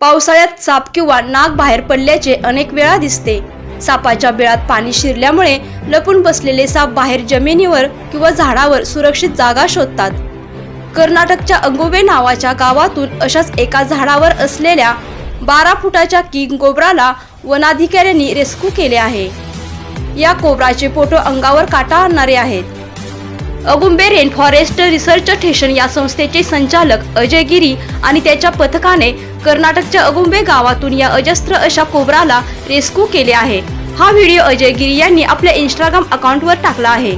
पावसाळ्यात साप किंवा नाग बाहेर पडल्याचे अनेक वेळा दिसते. सापाच्या बिळात पाणी शिरल्यामुळे लपून बसलेले साप बाहेर जमिनीवर किंवा झाडावर सुरक्षित जागा शोधतात. कर्नाटकच्या अंगोबे नावाच्या गावातून अशाच एका झाडावर असलेल्या बारा फुटाच्या किंग कोब्राला वनाधिकाऱ्यांनी रेस्क्यू केले आहे. या कोब्राचे फोटो अंगावर काटा आणणारे आहेत. Agumbe rain forest research station या संस्थेचे संचालक अजय गिरी आणि त्याच्या पथकाने कर्नाटकच्या अगुंबे गावातून या अजस्त्र अशा कोबराला रेस्क्यू केले आहे. हा व्हिडिओ अजय गिरी यांनी आपल्या इंस्टाग्राम अकाउंटवर टाकला आहे.